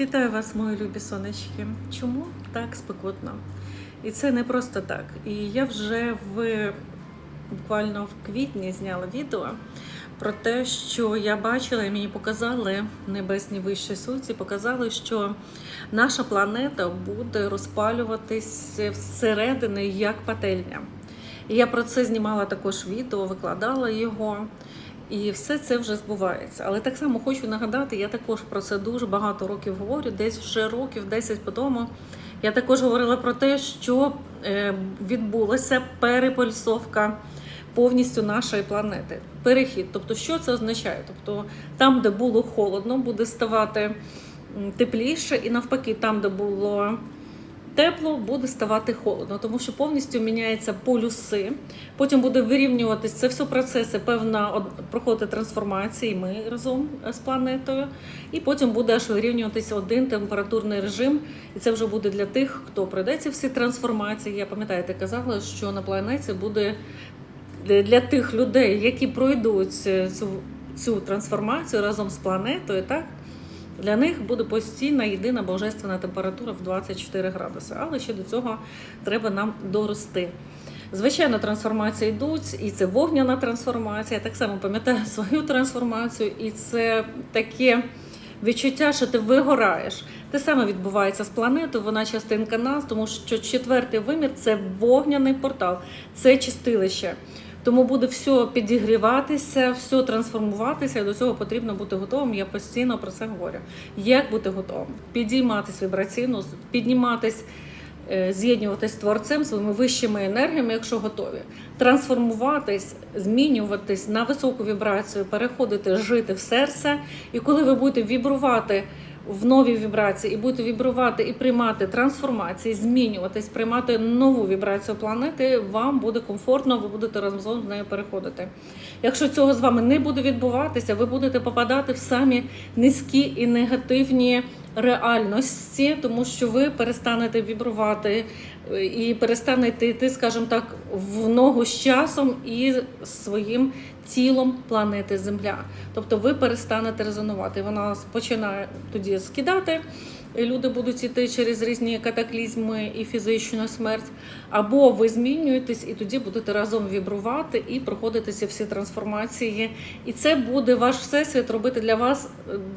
Вітаю вас, мої любі сонечки. Чому так спекотно? І це не просто так. І я вже в буквально в квітні зняла відео про те, що я бачила, і мені показали небесні вищі суті, показали, що наша планета буде розпалюватись всередини як пательня. І я про це знімала також відео, викладала його. І все це вже збувається. Але так само хочу нагадати, я також про це дуже багато років говорю, десь вже років 10 по тому. Я також говорила про те, що е, відбулася перепульсовка повністю нашої планети. Перехід. Тобто, що це означає? Тобто, там, де було холодно, буде ставати тепліше, і навпаки, там, де було тепло, буде ставати холодно, тому що повністю міняються полюси. Потім буде вирівнюватись це все процеси, певна од- проходить трансформації. Ми разом е, з планетою, і потім буде аж вирівнюватися один температурний режим. І це вже буде для тих, хто пройде ці всі трансформації. Я пам'ятаєте, казала, що на планеті буде для- для тих людей, які пройдуть е, цю, цю трансформацію разом з планетою, так. Для них буде постійна єдина божественна температура в 24 градуси, але ще до цього треба нам дорости. Звичайно, трансформації йдуть, і це вогняна трансформація. Я так само пам'ятаю свою трансформацію, і це таке відчуття, що ти вигораєш. Те саме відбувається з планетою, вона частинка нас, тому що четвертий вимір це вогняний портал, це чистилище. Тому буде все підігріватися, все трансформуватися, і до цього потрібно бути готовим. Я постійно про це говорю. Як бути готовим? Підійматись вібраційно, підніматись, е, з'єднуватись з творцем своїми вищими енергіями, якщо готові, трансформуватись, змінюватись на високу вібрацію, переходити, жити в серце. І коли ви будете вібрувати в нові вібрації і будете вібрувати і приймати трансформації, змінюватись, приймати нову вібрацію планети, вам буде комфортно, ви будете разом з нею переходити. Якщо цього з вами не буде відбуватися, ви будете попадати в самі низькі і негативні реальності, тому що ви перестанете вібрувати е, і перестанете йти, скажімо так, в ногу з часом і своїм тілом планети Земля. Тобто ви перестанете резонувати. Вона починає тоді скидати. Люди будуть йти через різні катаклізми і фізичну смерть, або ви змінюєтесь і тоді будете разом вібрувати і проходити ці всі трансформації. І це буде ваш всесвіт робити для вас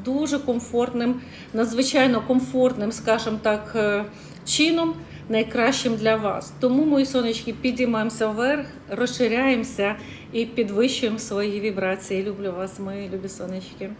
дуже комфортним, надзвичайно комфортним, скажімо так, е, чином. Найкращим для вас. Тому, мої сонечки, підіймаємося вверх, розширяємося і підвищуємо свої вібрації. Люблю вас, мої любі сонечки.